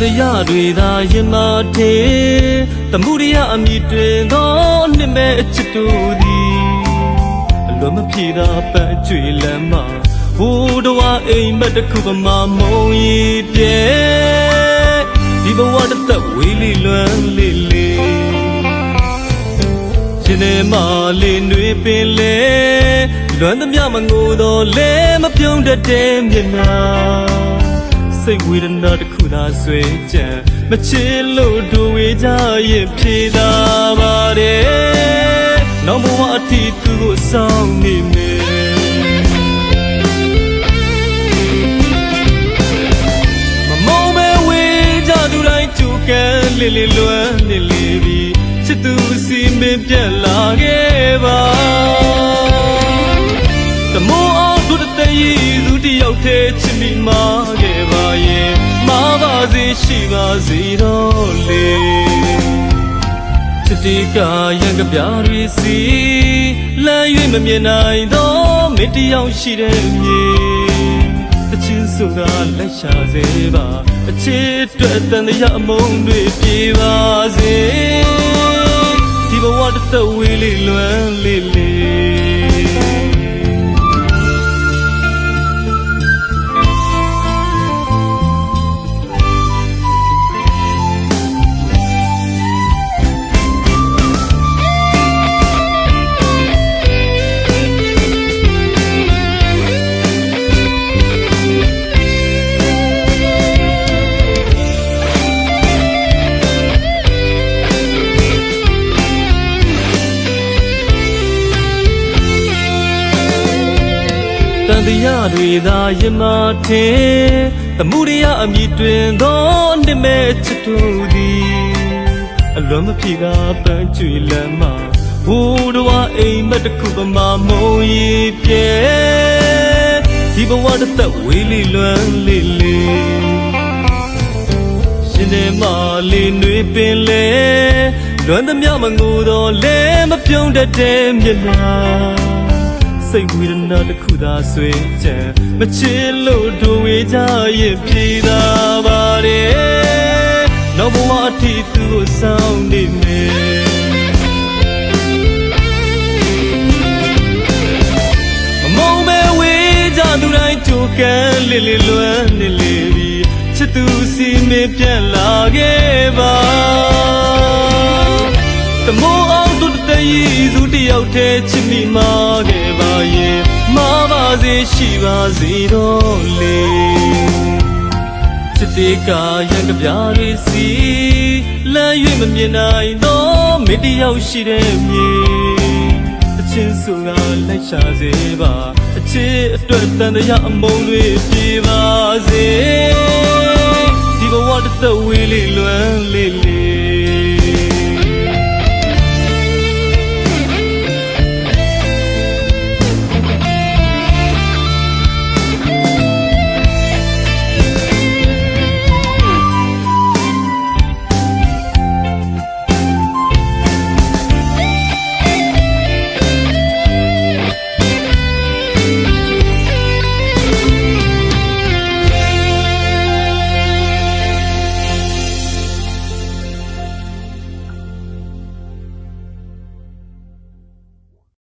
တရားတွေသာရင်မာထေတမှုရိယအမိတွင်သောနှစ်မဲ့အချစ်တို့သည်အလွန်မပြေသာပန်းကျွေလမ်းမှာဟိုးတော်အိမ်မက်တစ်ခုပမာမုံရီပြဲဒီဘဝတစ်သက်ဝေးလီလွမ်းလေးလေးရှင်နေမလေးနှွေပင်လေလွမ်းသမျှမငိုတော့လဲမပြုံးတတ်တဲ့မျက်နှာ စိတ်ဝေဒနာတစ်ခုသာဆွေးကြံမချစ်လို့တို့ဝေးကြရင်ဖြေသာပါတယ်နောက်ဘဝအထိသူကိုစောင့်နေမယ်မမုံပဲဝေးကြသူတိုင်းကြူကန်လေးလေးလွမ်းနေလေပြီချစ်သူစီမင်းပြက်လာခဲ့ပါတမိုးအောင်တို့တည်းရ ည်သူတယောက်တည်းချစ်မိမာခဲ့ပါရဲ့မာပါစေရှိပါစေတော့လေချစ်တီကရံကပြားတွေစီလမ်း၍မမြင်နိုင်တော့မင်းတယောက်ရှိတဲ့မြေတချင်းဆိုတာလက်ရှာစေပါအချစ်အတွက်တန်တရားအမုန်းတွေပြေပါစေဒီဘဝတစ်သက်ဝေးလေးလွမ်းလေး န်တရားတွေသာရင်မာထေသမှုရိယအမိတွင်သောနှစ်မဲ့ချစ်တို့သည်အလွန်မပြေကပန်းကျွေလမ်းမှာဟိုးတော်အိမ်မက်တစ်ခုပမာမုံရီပြဲဒီဘဝတစ်သက်ဝေးလီလွမ်းလေးလေးရှင်နေမလေးနှွေပင်လေလွမ်းသမျှမငိုတော့လဲမပြုံးတတ်တဲ့မျက်နှာ စိတ်ဝေဒနာတစ်ခုသာဆွေးကြံမချစ်လို့တို့ဝေးကြရင်ပြေသာပါတယ်နောက်ဘဝအထိသူ့ကိုစောင့်နေမယ်မမုံပဲဝေးကြသူတိုင်းကြိုကန်လေးလေးလွမ်းနေလေပြီချစ်သူစီမင်းပြန်လာခဲ့ပါတမိုး အောင်တို့တည်းရည်သူတယောက်တည်းချစ်မိမာခဲ့ပါရဲ့မာပါစေရှိပါစေတော့လေချစ်တေကရံကပြားလေးစီလမ်း၍မမြင်နိုင်တော့မင်းတယောက်ရှိတဲ့မြေအချင်းဆိုတာလိုက်ရှာစေပါအချစ်အတွက်တန်တရားအမုန်းတွေပြေပါစေဒီဘဝတစ်သက်ဝေးလေးလွမ်းလေးလေး